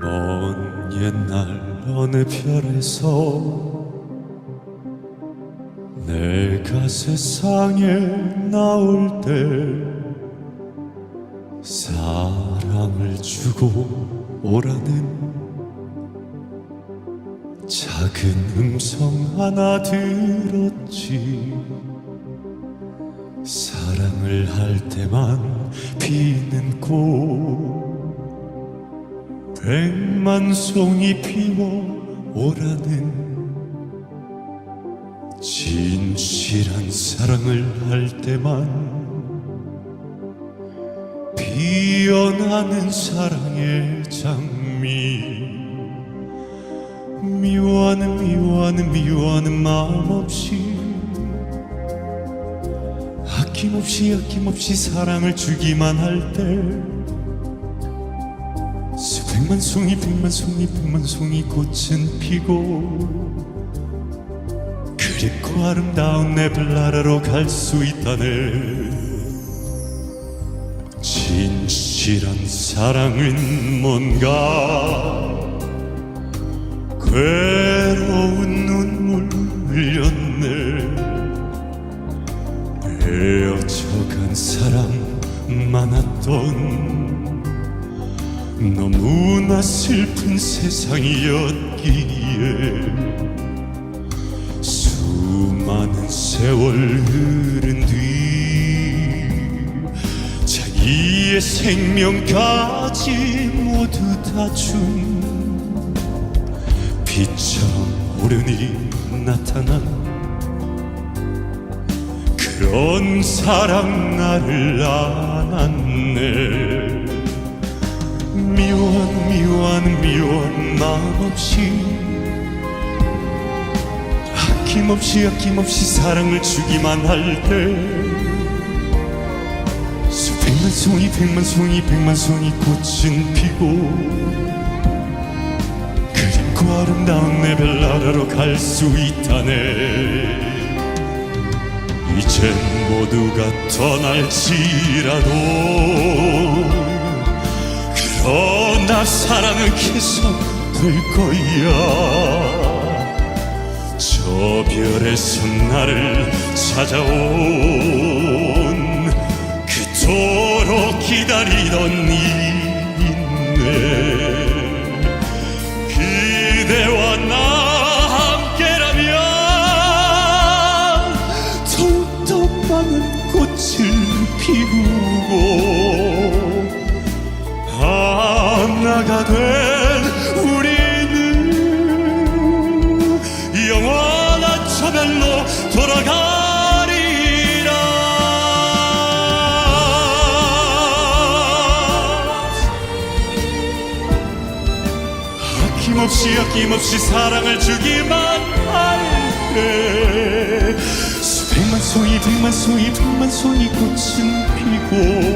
먼 옛날 어느 별에서 내가 세상에 나올 때 사랑을 주고 오라는 작은 음성 하나 들었지. 사랑을 할 때만 피는 꽃. 백만 송이 피워 오라는 진실한 사랑을 할 때만 피어나는 사랑의 장미 미워하는 미워하는 미워하는 마음 없이 아낌없이 아낌없이 사랑을 주기만 할 때 수백만 송이 백만 송이 백만 송이 꽃은 피고 그립고 아름다운 내 별나라로 갈 수 있다네 진실한 사랑은 뭔가 괴로운 눈물 흘렸네. 헤어져간 사람 많았던 너무나 슬픈 세상이었기에 수많은 세월 흐른 뒤 자기의 생명까지 모두 다준 빛처럼 오르니 나타난 그런 사랑 나를 안았네. 미워한 미워한 미워한 마음 없이 아낌없이 아낌없이 사랑을 주기만 할 때 수백만 송이 백만 송이 백만 송이 꽃은 피고 아름다운 내 별나라로 갈 수 있다네. 이젠 모두가 떠날지라도 그러나 사랑은 계속 될 거야. 저 별에서 나를 찾아온 그토록 기다리던 이인네 하나가 된 우리는 영원한 저 별로 돌아가리라. 아낌없이 아낌없이 사랑을 주기만 할때 수백만 송이 백만 송이 백만 송이 꽃은 피고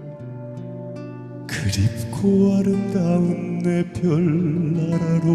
그립고 아름다운 내 별나라로